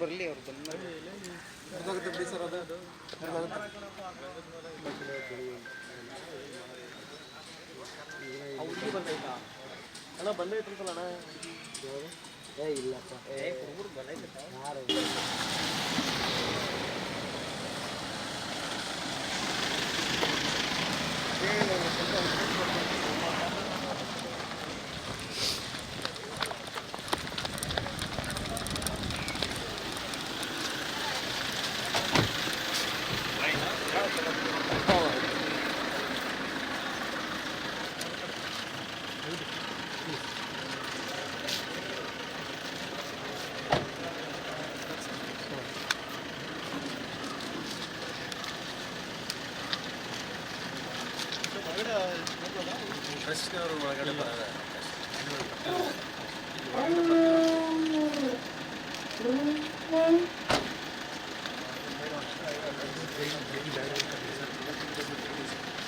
ಬರಲಿ ಅವ್ರು ಬಂದ ಹೆಂಗಾಗುತ್ತೆ ಬಿಡಿ ಸರ್ ಅದು ಹೆಂಗಾಗುತ್ತೆ ಹುಡುಗಿ ಬಂದೈತಾ ಅಣ್ಣ ಬಂದೈತಂತಲ್ಲ ಅಣ್ಣ ಏ ಇಲ್ಲಪ್ಪ ಏ ಹುಡುಗರು ಬಂದೈತೆ ಯಾರು ಟ್ರಸ್ಟ್ನವರು ಒಳಗಡೆ ಬರೋದ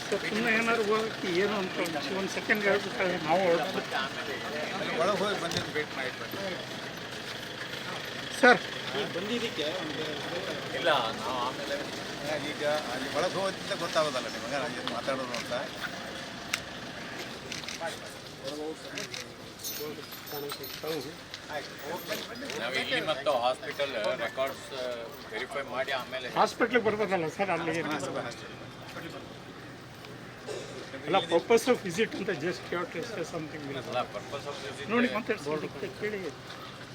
ಸರ್ ಸುಮ್ಮನೆ ಏನಾದ್ರು ಹೋಗಕ್ಕೆ ಏನು ಅಂತ ಒಂದು ಸೆಕೆಂಡ್ ಹೇಳ್ಬೇಕಾದ್ರೆ ನಾವು ಹೊರಡ್ಬೇಕು. ಒಳಗೆ ಹೋಗಿ ಬಂದಿದ್ದು ವೇಟ್ ಮಾಡಿ ಬನ್ನಿ ಸರ್ ಇಲ್ಲ ನಾವು ಆಮೇಲೆ ಈಗ ಅಲ್ಲಿ ಒಳಗೆ ಹೋಗೋದಿಂದ ಗೊತ್ತಾಗೋದಲ್ಲ ನಿಮಗೆ ನಾನು ಏನು ಮಾತಾಡೋದು ಅಂತ. ನಾವು ಇಲ್ಲಿ ಮತ್ತು ಹಾಸ್ಪಿಟಲ್ ರೆಕಾರ್ಡ್ಸ್ ವೆರಿಫೈ ಮಾಡಿ ಆಮೇಲೆ ಹಾಸ್ಪಿಟ್ಲಿಗೆ ಬರ್ಬೋದಲ್ಲ ಸರ್ ಅಲ್ಲಿ? ಅಲ್ಲ ಪರ್ಪಸ್ ಆಫ್ ವಿಸಿಟ್ ಅಂತ ಜಸ್ಟ್ ಕೇಳಿ ಸಮಥಿಂಗ್ ಅಲ್ಲ ಪರ್ಪಸ್ ಆಫ್ ನೋಡಿ ಮಾತಾಡ್ಸಿ ಕೇಳಿ.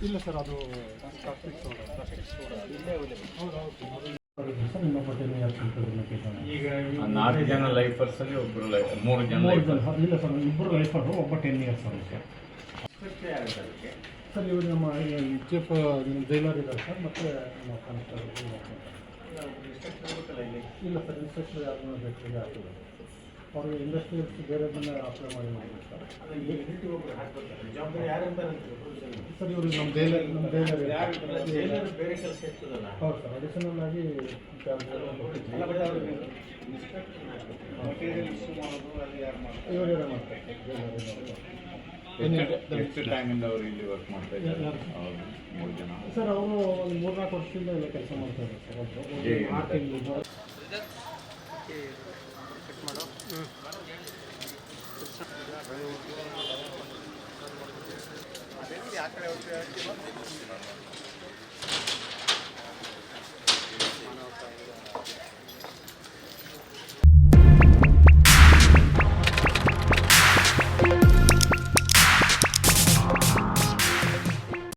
ಇಲ್ಲ ಸರ್ ಅದು ಈಗ ಆ ನಾಲ್ಕು ಜನ ಲೈಫರ್ಸ್ ಅಲ್ಲಿ ಒಬ್ಬರು ಲೈ- ಮೂರು ಜನ ಇಲ್ಲ ಸರ್ ಇಬ್ಬರು ಲೈಫರು ಒಬ್ಬ ಟೆನ್ ಇಯರ್ಸ್ ಅವರು ಸರ್. ಸರ್ ಇವರು ನಮ್ಮ ಚೀಫ್ ಜೈಲರ್ ಇದ್ದಾರೆ ಸರ್ ಮತ್ತೆ ನಮ್ಮ ಕಾನ್ಸ್ಟೇಬಲ್ ಇಲ್ಲ ಸರ್ ಇನ್ಸ್ಪೆಕ್ಟರ್ ಯಾರು ಬೇಕು ಹಾಕಿದ್ದಾರೆ ಅವ್ರಿಗೆ ಇಂಡಸ್ಟ್ರಿಯಲ್ಸ್ ಬೇರೆದನ್ನ ಅಪ್ಲೈ ಮಾಡಿ ಮಾಡಿದ್ರು ಸರ್ ಸರ್ ಇವರು ನಮ್ಮ ಜೈಲರ್ ನಮ್ಮ ಜೈಲರ್ ಬೇರೆ ಕೆಲಸ ಇರ್ತದಲ್ಲ. ಹೌದು ಸರ್ ಅಡಿಷನಲ್ ಆಗಿ ಇವರು ಯಾರು ಮಾಡ್ತಾರೆ? ಎಷ್ಟು ಟೈಮಿಂದ ಅವರು ಇಲ್ಲಿ ವರ್ಕ್ ಮಾಡ್ತಾ ಇದ್ದಾರೆ? ಹೌದು ಮೂರು ಜನ. ಸರ್ ಅವರು ಒಂದು ಮೂರ್ನಾಲ್ಕು ವರ್ಷದಿಂದ ಎಲ್ಲ ಕೆಲಸ ಮಾಡ್ತಾ ಇದ್ದಾರೆ ಸರ್. ಒಬ್ರು. ಆ ಕಡೆ